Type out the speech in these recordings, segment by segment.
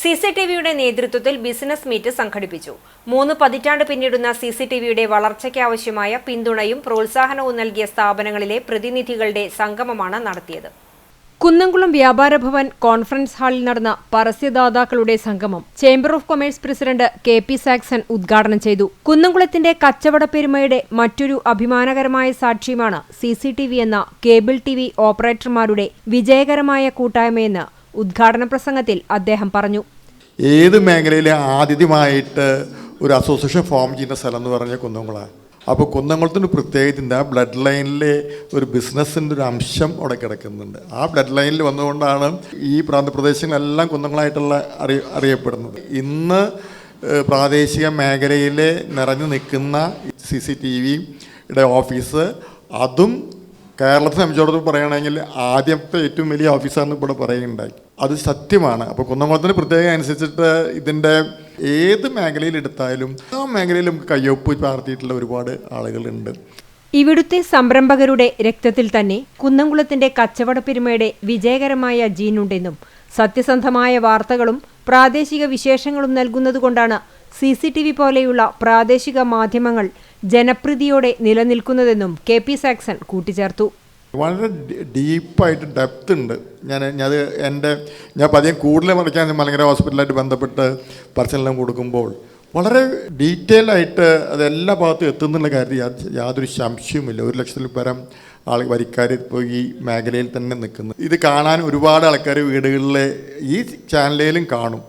C C T വിയുടെ നേതൃത്വത്തിൽ business meet സംഘടിപ്പിച്ചു. മൂന്ന് പതിറ്റാണ്ട് പിന്നിടുന്ന സി സി ടി വിയുടെ വളർച്ചയ്ക്കാവശ്യമായ പിന്തുണയും പ്രോത്സാഹനവും നൽകിയ സ്ഥാപനങ്ങളിലെ പ്രതിനിധികളുടെ സംഗമമാണ് നടത്തിയത്. കുന്നംകുളം വ്യാപാര ഭവൻ കോൺഫറൻസ് ഹാളിൽ നടന്ന പരസ്യദാതാക്കളുടെ സംഗമം chamber of commerce president K P Saxon ഉദ്ഘാടനം ചെയ്തു. കുന്നംകുളത്തിന്റെ കച്ചവട പെരുമയുടെ മറ്റൊരു അഭിമാനകരമായ സാക്ഷ്യമാണ് സി എന്ന കേബിൾ ടി ഓപ്പറേറ്റർമാരുടെ വിജയകരമായ കൂട്ടായ്മയെന്ന് ഉദ്ഘാടന പ്രസംഗത്തിൽ അദ്ദേഹം പറഞ്ഞു. ഏത് മേഖലയിലെ ആദ്യമായിട്ട് ഒരു അസോസിയേഷൻ ഫോം ചെയ്യുന്ന സ്ഥലം എന്ന് പറഞ്ഞാൽ കുന്നംകുളമാണ് അപ്പോൾ കുന്നംകുളത്തിന്റെ പ്രത്യേകത എന്താ ബ്ലഡ് ലൈനിലെ ഒരു ബിസിനസ്സിന്റെ ഒരു അംശം അവിടെ കിടക്കുന്നുണ്ട്. ആ ബ്ലഡ് ലൈനിൽ വന്നുകൊണ്ടാണ് ഈ പ്രാന്തപ്രദേശങ്ങളെല്ലാം കുന്നംകുളമായിട്ടുള്ള അറി അറിയപ്പെടുന്നത്. ഇന്ന് പ്രാദേശിക മേഖലയിൽ നിറഞ്ഞു നിൽക്കുന്ന സി സി ടി വിയുടെ ഓഫീസ് അതും കേരളത്തെ സംബന്ധിച്ചിടത്തോളം പറയുകയാണെങ്കിൽ ആദ്യത്തെ ഏറ്റവും വലിയ ഓഫീസാണെന്ന് ഇവിടെ പറയുകയുണ്ടായി. അത് സത്യമാണ്. അപ്പോൾ കുന്നംകുളത്തിന് പ്രത്യേകം അനുസരിച്ചിട്ട് ഇതിന്റെ ഏത് മേഖലയിൽ എടുത്താലും ആ മേഖലയിൽ നമുക്ക് കയ്യൊപ്പ് പാർത്തിയിട്ടുള്ള ഒരുപാട് ആളുകളുണ്ട്. ഇവിടുത്തെ സംരംഭകരുടെ രക്തത്തിൽ തന്നെ കുന്നംകുളത്തിന്റെ കച്ചവട പെരുമയുടെ വിജയകരമായ ജീനുണ്ടെന്നും സത്യസന്ധമായ വാർത്തകളും പ്രാദേശിക വിശേഷങ്ങളും നൽകുന്നതുകൊണ്ടാണ് സി സി ടി വി പോലെയുള്ള പ്രാദേശിക മാധ്യമങ്ങൾ ജനപ്രീതിയോടെ നിലനിൽക്കുന്നതെന്നും കെ പി സാക്സൺ കൂട്ടിച്ചേർത്തു. വളരെ ഡീപ്പായിട്ട് ഡെപ്ത് ഉണ്ട്. ഞാൻ ഞാൻ എന്റെ ഞാൻ പതിയെ കൂടുതൽ മറിക്കാൻ മലങ്കര ഹോസ്പിറ്റലായിട്ട് ബന്ധപ്പെട്ട് പരിശീലനം കൊടുക്കുമ്പോൾ വളരെ ഡീറ്റെയിൽ ആയിട്ട് അത് എല്ലാ ഭാഗത്തും എത്തുന്നുള്ള കാര്യത്തിൽ യാതൊരു സംശയവുമില്ല. ഒരു ലക്ഷത്തിൽ പരം ആൾ വരിക്കാർ ഇപ്പോൾ ഈ മേഖലയിൽ തന്നെ നിൽക്കുന്നു. ഇത് കാണാൻ ഒരുപാട് ആൾക്കാർ വീടുകളിലെ ഈ ചാനലിലും കാണും.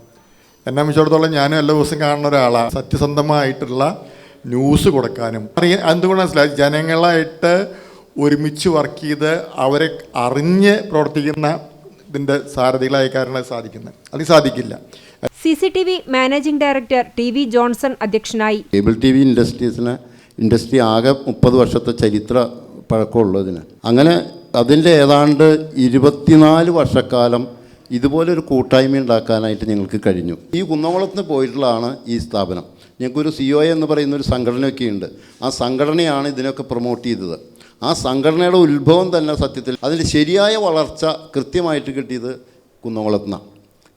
എന്നെ സംബന്ധിച്ചിടത്തോളം ഞാനും എല്ലാ ദിവസവും കാണുന്ന ഒരാളാണ്. സത്യസന്ധമായിട്ടുള്ള ന്യൂസ് കൊടുക്കാനും. അറിയാൻ എന്തുകൊണ്ട് മനസ്സിലായി ജനങ്ങളായിട്ട് ഒരുമിച്ച് വർക്ക് ചെയ്ത് അവരെ അറിഞ്ഞ് പ്രവർത്തിക്കുന്ന ഇതിന്റെ സാരഥികളായ കാരണം സാധിക്കുന്നത്. അത് സാധിക്കില്ല. C C T V managing director T V Johnson അധ്യക്ഷനായി. കേബിൾ ടി വി ഇൻഡസ്ട്രീസിന് ഇൻഡസ്ട്രി ആകെ മുപ്പത് വർഷത്തെ ചരിത്ര പഴക്കമുള്ളതിന്. അങ്ങനെ അതിന്റെ ഏതാണ്ട് ഇരുപത്തിനാല് വർഷക്കാലം ഇതുപോലൊരു കൂട്ടായ്മ ഉണ്ടാക്കാനായിട്ട് ഞങ്ങൾക്ക് കഴിഞ്ഞു. ഈ കുന്നംകുളത്ത് പോയിട്ടുള്ളതാണ് ഈ സ്ഥാപനം. ഞങ്ങൾക്കൊരു സി ഒ എന്ന് പറയുന്ന ഒരു സംഘടനയൊക്കെ ഉണ്ട്. ആ സംഘടനയാണ് ഇതിനൊക്കെ പ്രൊമോട്ട് ചെയ്തത്. ആ സംഘടനയുടെ ഉത്ഭവം തന്നെ സത്യത്തിൽ അതിന്റെ ശരിയായ വളർച്ച കൃത്യമായിട്ട് കിട്ടിയത് കുന്നംകുളത്തുനിന്നാണ്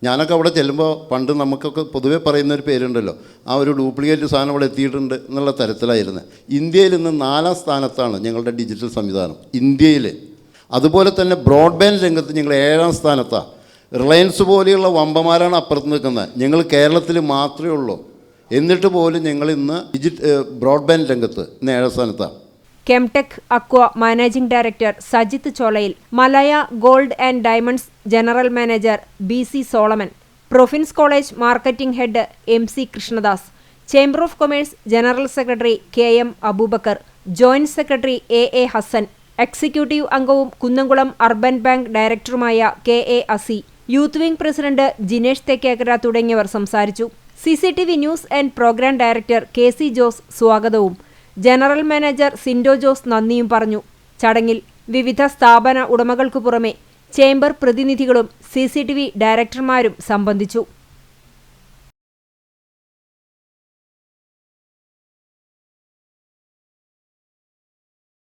ഞാനൊക്കെ അവിടെ ചെല്ലുമ്പോൾ പണ്ട് നമുക്കൊക്കെ പൊതുവേ പറയുന്ന ഒരു പേരുണ്ടല്ലോ. ആ ഒരു ഡ്യൂപ്ലിക്കേറ്റ് സാധനം അവിടെ എത്തിയിട്ടുണ്ട് എന്നുള്ള തരത്തിലായിരുന്നു. ഇന്ത്യയിൽ ഇന്ന് നാലാം സ്ഥാനത്താണ് ഞങ്ങളുടെ ഡിജിറ്റൽ സംവിധാനം. ഇന്ത്യയിൽ അതുപോലെ തന്നെ ബ്രോഡ്ബാൻഡ് രംഗത്ത് ഞങ്ങൾ ഏഴാം സ്ഥാനത്താണ് റിലയൻസ് പോലെയുള്ള വമ്പന്മാരാണ് അപ്പുറത്ത് നിൽക്കുന്നത്. ഞങ്ങൾ കേരളത്തിൽ മാത്രമേ ഉള്ളൂ. എന്നിട്ട് പോലും ഞങ്ങൾ ഇന്ന് ഡിജിറ്റ് ബ്രോഡ്ബാൻഡ് രംഗത്ത് ഇന്ന് Kemtech Aqua managing director Sajith Cholayil Malaya gold and diamonds general manager B C Solomon Profins college marketing head M C Krishnadas chamber of commerce general secretary K M Aboobacker joint secretary A A Hassan executive അംഗവും Kunnamkulam urban bank ഡയറക്ടറുമായ K A Asi youth wing president Jinesh Thekkekara തുടങ്ങിയവർ സംസാരിച്ചു. C C T V news and program director K C Jose സ്വാഗതവും. General manager Sindo Jose നന്ദിയും പറഞ്ഞു. ചടങ്ങിൽ വിവിധ സ്ഥാപന ഉടമകൾക്കു പുറമെ ചേംബർ പ്രതിനിധികളും സി ഡയറക്ടർമാരും സംബന്ധിച്ചു.